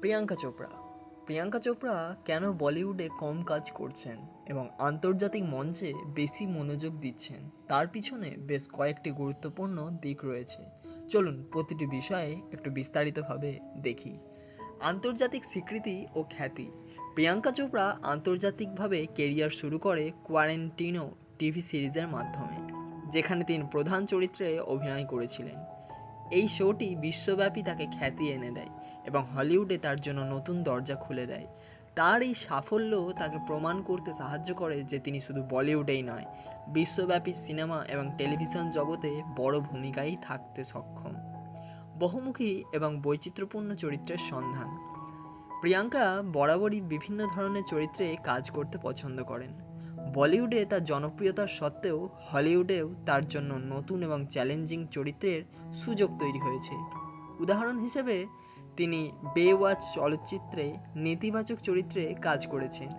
প্রিয়াঙ্কা চোপড়া। প্রিয়াঙ্কা চোপড়া কেন বলিউডে কম কাজ করছেন এবং আন্তর্জাতিক মঞ্চে বেশি মনোযোগ দিচ্ছেন, তার পিছনে বেশ কয়েকটি গুরুত্বপূর্ণ দিক রয়েছে। চলুন প্রতিটি বিষয়ে একটু বিস্তারিতভাবে দেখি। আন্তর্জাতিক স্বীকৃতি ও খ্যাতি। প্রিয়াঙ্কা চোপড়া আন্তর্জাতিকভাবে কেরিয়ার শুরু করে কোয়ারেন্টিনো টিভি সিরিজের মাধ্যমে, যেখানে তিনি প্রধান চরিত্রে অভিনয় করেছিলেন। এই শোটি বিশ্বব্যাপী তাকে খ্যাতি এনে দেয়। এবং হলিউডে তার জন্য নতুন দরজা খুলে দেয়। তার এই সাফল্য তাকে প্রমাণ করতে সাহায্য করে যে তিনি শুধু বলিউডেই নয়, বিশ্বব্যাপী সিনেমা এবং টেলিভিশন জগতে বড় ভূমিকায় থাকতে সক্ষম। বহুমুখী এবং বৈচিত্র্যপূর্ণ চরিত্রের সন্ধান। প্রিয়াঙ্কা বরাবরই বিভিন্ন ধরনের চরিত্রে কাজ করতে পছন্দ করেন। বলিউডে তার জনপ্রিয়তার সত্ত্বেও হলিউডেও তার জন্য নতুন এবং চ্যালেঞ্জিং চরিত্রের সুযোগ তৈরি হয়েছে। উদাহরণ হিসেবে তিনি বেওয়াচ চলচ্চিত্রে নেতিবাচক চরিত্রে কাজ করেছেন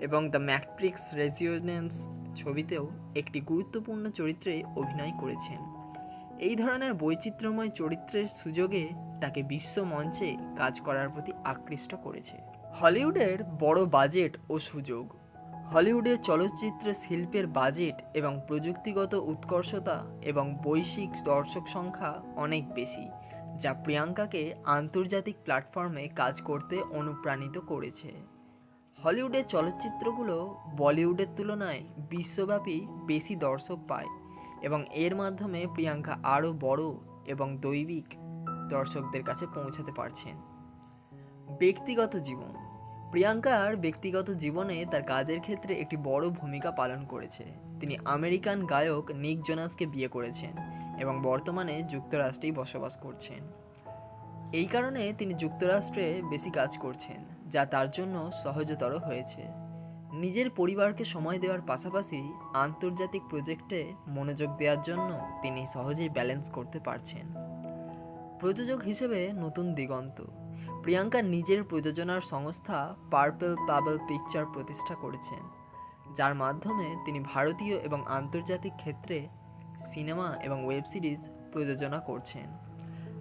এবং দ্য ম্যাট্রিক্স রেজিওনেন্স ছবিতেও একটি গুরুত্বপূর্ণ চরিত্রে অভিনয় করেছেন। এই ধরনের বৈচিত্র্যময় চরিত্রের সুযোগে তাকে বিশ্ব মঞ্চে কাজ করার প্রতি আকৃষ্ট করেছে। হলিউডের বড় বাজেট ও সুযোগ। হলিউডের চলচ্চিত্র শিল্পের বাজেট এবং প্রযুক্তিগত উৎকর্ষতা এবং বৈশ্বিক দর্শক সংখ্যা অনেক বেশি। যা প্রিয়াঙ্কাকে আন্তর্জাতিক প্ল্যাটফর্মে কাজ করতে অনুপ্রাণিত করেছে। হলিউডের চলচ্চিত্রগুলো বলিউডের তুলনায় বিশ্বব্যাপী বেশি দর্শক পায় এবং এর মাধ্যমে প্রিয়াঙ্কা আরও বড় এবং দৈবিক দর্শকদের কাছে পৌঁছাতে পারছেন। ব্যক্তিগত জীবন। প্রিয়াঙ্কার ব্যক্তিগত জীবনে তার কাজের ক্ষেত্রে একটি বড় ভূমিকা পালন করেছে। তিনি আমেরিকান গায়ক নিক জোনাসকে বিয়ে করেছেন। এবং বর্তমানে যুক্তরাষ্ট্রেই বসবাস করছেন। এই কারণে তিনি যুক্তরাষ্ট্রে বেশি কাজ করছেন, যা তার জন্য সহজতর হয়েছে। নিজের পরিবারকে সময় দেওয়ার পাশাপাশি আন্তর্জাতিক প্রজেক্টে মনোযোগ দেওয়ার জন্য তিনি সহজেই ব্যালেন্স করতে পারছেন। প্রযোজক হিসেবে নতুন দিগন্ত। প্রিয়াঙ্কা নিজের প্রযোজনার সংস্থা পার্পল পাবল পিকচার প্রতিষ্ঠা করেছেন, যার মাধ্যমে তিনি ভারতীয় এবং আন্তর্জাতিক ক্ষেত্রে সিনেমা এবং ওয়েব সিরিজ প্রযোজনা করছেন।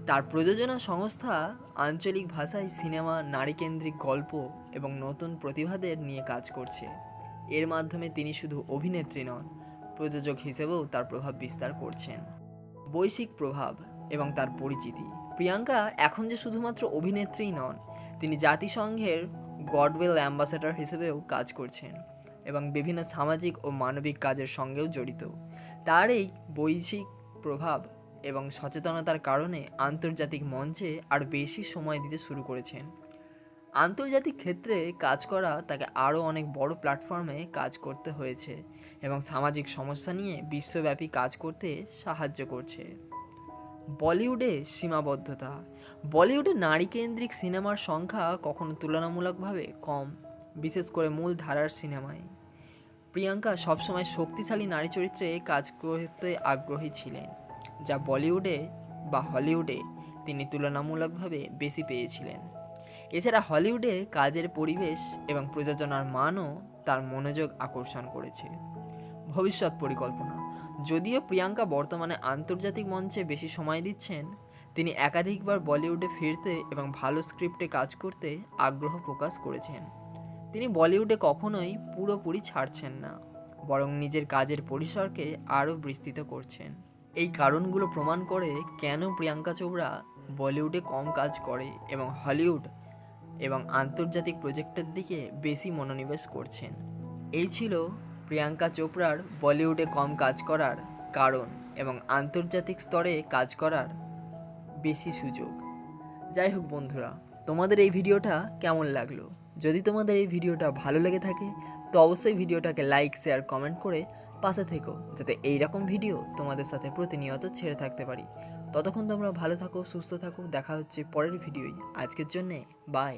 তার প্রযোজনা সংস্থা আঞ্চলিক ভাষায় সিনেমা, নারীকেন্দ্রিক গল্প এবং নতুন প্রতিভাদের নিয়ে কাজ করছে। এর মাধ্যমে তিনি শুধু অভিনেত্রী নন, প্রযোজক হিসেবেও তার প্রভাব বিস্তার করছেন। বৈশ্বিক প্রভাব এবং তার পরিচিতি। প্রিয়াঙ্কা এখন যে শুধুমাত্র অভিনেত্রীই নন, তিনি জাতিসংঘের গডওয়েল অ্যাম্বাসেডর হিসেবেও কাজ করছেন এবং বিভিন্ন সামাজিক ও মানবিক কাজের সঙ্গেও জড়িত। তার এই বৈশ্বিক প্রভাব এবং সচেতনতার কারণে আন্তর্জাতিক মঞ্চে আরও বেশি সময় দিতে শুরু করেছেন। আন্তর্জাতিক ক্ষেত্রে কাজ করা তাকে আরও অনেক বড় প্ল্যাটফর্মে কাজ করতে হয়েছে এবং সামাজিক সমস্যা নিয়ে বিশ্বব্যাপী কাজ করতে সাহায্য করছে। বলিউডে সীমাবদ্ধতা। বলিউডে নারীকেন্দ্রিক সিনেমার সংখ্যা কখনো তুলনামূলকভাবে কম, বিশেষ করে মূল ধারার সিনেমায়। প্রিয়াঙ্কা সবসময় শক্তিশালী নারী চরিত্রে কাজ করতে আগ্রহী ছিলেন, যা বলিউডে বা হলিউডে তিনি তুলনামূলকভাবে বেশি পেয়েছিলেন। এছাড়া হলিউডে কাজের পরিবেশ এবং প্রযোজনার মানও তার মনোযোগ আকর্ষণ করেছে। ভবিষ্যৎ পরিকল্পনা। যদিও প্রিয়াঙ্কা বর্তমানে আন্তর্জাতিক মঞ্চে বেশি সময় দিচ্ছেন, তিনি একাধিকবার বলিউডে ফিরতে এবং ভালো স্ক্রিপ্টে কাজ করতে আগ্রহ প্রকাশ করেছেন। তিনি বলিউডে কখনোই পুরোপুরি ছাড়ছেন না, বরং নিজের কাজের পরিসরকে আরও বিস্তৃত করছেন। এই কারণগুলো প্রমাণ করে কেন প্রিয়াঙ্কা চোপড়া বলিউডে কম কাজ করে এবং হলিউড এবং আন্তর্জাতিক প্রজেক্টের দিকে বেশি মনোনিবেশ করছেন। এই ছিল প্রিয়াঙ্কা চোপড়ার বলিউডে কম কাজ করার কারণ এবং আন্তর্জাতিক স্তরে কাজ করার বেশি সুযোগ। যাই হোক বন্ধুরা, তোমাদের এই ভিডিওটা কেমন লাগল? যদি তোমাদের এই ভিডিওটা ভালো লেগে থাকে, তো অবশ্যই ভিডিওটাকে লাইক শেয়ার কমেন্ট করে পাশে থেকো, যাতে এই রকম ভিডিও তোমাদের সাথে প্রতিনিয়ত ছেড়ে থাকতে পারি। ততক্ষণ তোমরা ভালো থাকো, সুস্থ থাকো, দেখা হচ্ছে পরের ভিডিওই আজকের জন্যে বাই